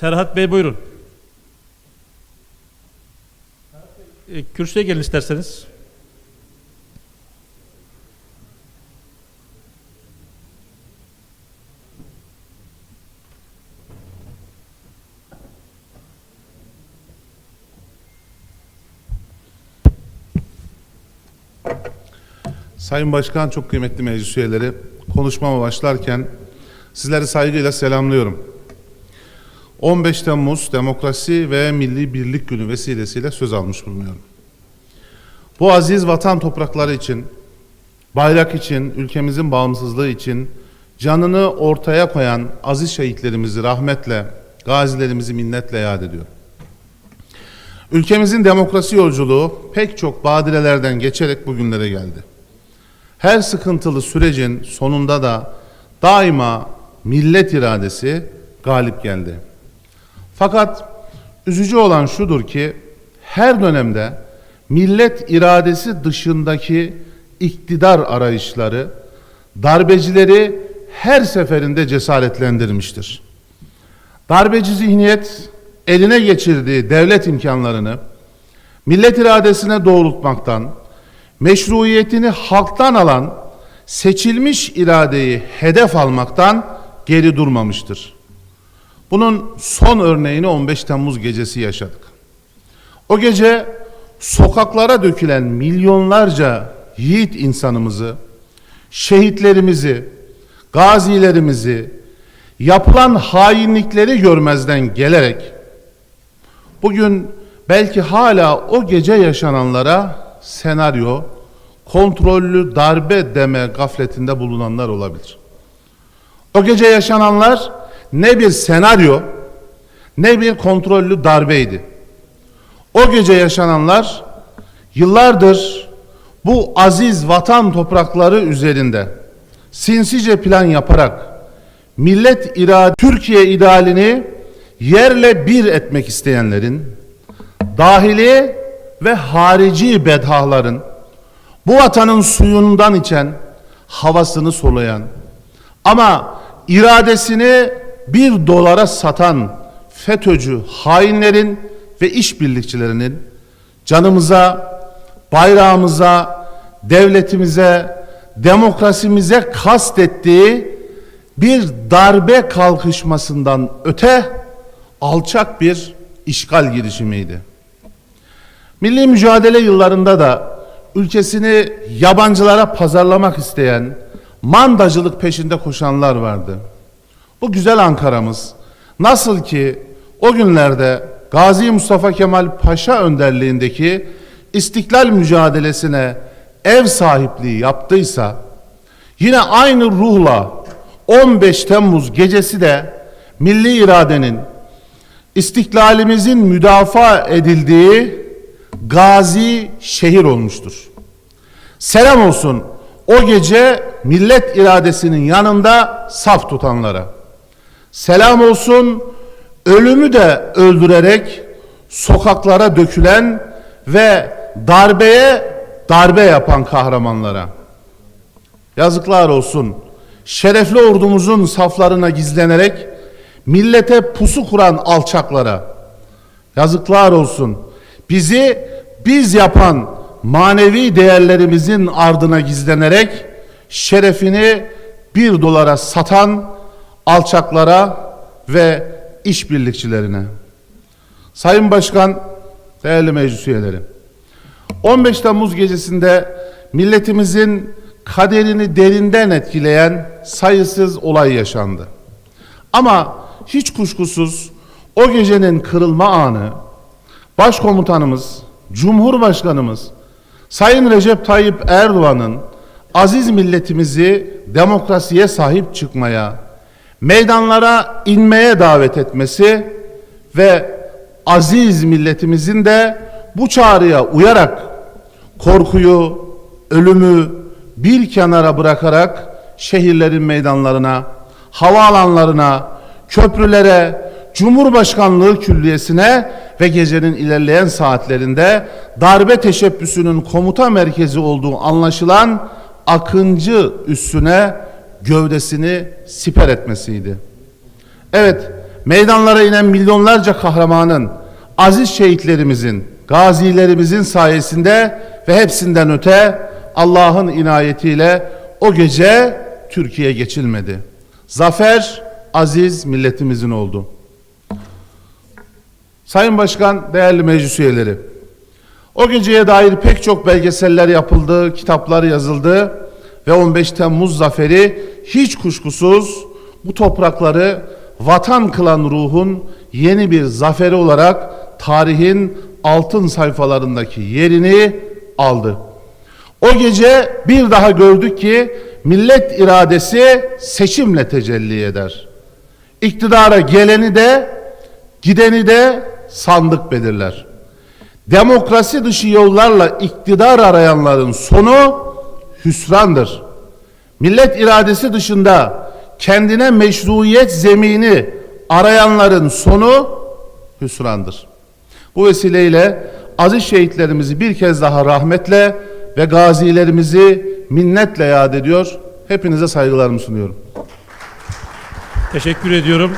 Serhat Bey buyurun. E, kürsüye gelin isterseniz. Sayın Başkan, çok kıymetli meclis üyeleri, konuşmama başlarken sizleri saygıyla selamlıyorum. 15 Temmuz Demokrasi ve Milli Birlik Günü vesilesiyle söz almış bulunuyorum. Bu aziz vatan toprakları için, bayrak için, ülkemizin bağımsızlığı için canını ortaya koyan aziz şehitlerimizi rahmetle, gazilerimizi minnetle yad ediyorum. Ülkemizin demokrasi yolculuğu pek çok badirelerden geçerek bugünlere geldi. Her sıkıntılı sürecin sonunda da daima millet iradesi galip geldi. Fakat üzücü olan şudur ki her dönemde millet iradesi dışındaki iktidar arayışları darbecileri her seferinde cesaretlendirmiştir. Darbeci zihniyet eline geçirdiği devlet imkanlarını millet iradesine doğrultmaktan, meşruiyetini halktan alan seçilmiş iradeyi hedef almaktan geri durmamıştır. Bunun son örneğini 15 Temmuz gecesi yaşadık. O gece sokaklara dökülen milyonlarca yiğit insanımızı, şehitlerimizi, gazilerimizi, yapılan hainlikleri görmezden gelerek bugün belki hala o gece yaşananlara senaryo, kontrollü darbe deme gafletinde bulunanlar olabilir. O gece yaşananlar ne bir senaryo ne bir kontrollü darbeydi. O gece yaşananlar yıllardır bu aziz vatan toprakları üzerinde sinsice plan yaparak millet irade Türkiye idealini yerle bir etmek isteyenlerin dahili ve harici bedhaların bu vatanın suyundan içen, havasını soluyan ama iradesini bir dolara satan FETÖ'cü hainlerin ve işbirlikçilerinin canımıza, bayrağımıza, devletimize, demokrasimize kastettiği bir darbe kalkışmasından öte alçak bir işgal girişimiydi. Milli mücadele yıllarında da ülkesini yabancılara pazarlamak isteyen, mandacılık peşinde koşanlar vardı. Bu güzel Ankara'mız nasıl ki o günlerde Gazi Mustafa Kemal Paşa önderliğindeki istiklal mücadelesine ev sahipliği yaptıysa yine aynı ruhla 15 Temmuz gecesi de milli iradenin istiklalimizin müdafaa edildiği gazi şehir olmuştur. Selam olsun o gece millet iradesinin yanında saf tutanlara. Selam olsun ölümü de öldürerek sokaklara dökülen ve darbeye darbe yapan kahramanlara. Yazıklar olsun şerefli ordumuzun saflarına gizlenerek millete pusu kuran alçaklara. Yazıklar olsun bizi biz yapan manevi değerlerimizin ardına gizlenerek şerefini bir dolara satan alçaklara ve işbirlikçilerine. Sayın Başkan, değerli meclis üyeleri, 15 Temmuz gecesinde milletimizin kaderini derinden etkileyen sayısız olay yaşandı. Ama hiç kuşkusuz o gecenin kırılma anı Başkomutanımız, Cumhurbaşkanımız Sayın Recep Tayyip Erdoğan'ın aziz milletimizi demokrasiye sahip çıkmaya, meydanlara inmeye davet etmesi ve aziz milletimizin de bu çağrıya uyarak korkuyu, ölümü bir kenara bırakarak şehirlerin meydanlarına, havaalanlarına, köprülere, Cumhurbaşkanlığı Külliyesi'ne ve gecenin ilerleyen saatlerinde darbe teşebbüsünün komuta merkezi olduğu anlaşılan Akıncı üssüne gövdesini siper etmesiydi. Evet, meydanlara inen milyonlarca kahramanın, aziz şehitlerimizin, gazilerimizin sayesinde ve hepsinden öte Allah'ın inayetiyle o gece Türkiye geçilmedi. Zafer aziz milletimizin oldu. Sayın Başkan, değerli meclis üyeleri, o geceye dair pek çok belgeseller yapıldı, kitaplar yazıldı ve 15 Temmuz zaferi hiç kuşkusuz bu toprakları vatan kılan ruhun yeni bir zaferi olarak tarihin altın sayfalarındaki yerini aldı. O gece bir daha gördük ki millet iradesi seçimle tecelli eder. İktidara geleni de gideni de sandık belirler. Demokrasi dışı yollarla iktidar arayanların sonu hüsrandır. Millet iradesi dışında kendine meşruiyet zemini arayanların sonu hüsrandır. Bu vesileyle aziz şehitlerimizi bir kez daha rahmetle ve gazilerimizi minnetle yad ediyor. Hepinize saygılarımı sunuyorum. Teşekkür ediyorum.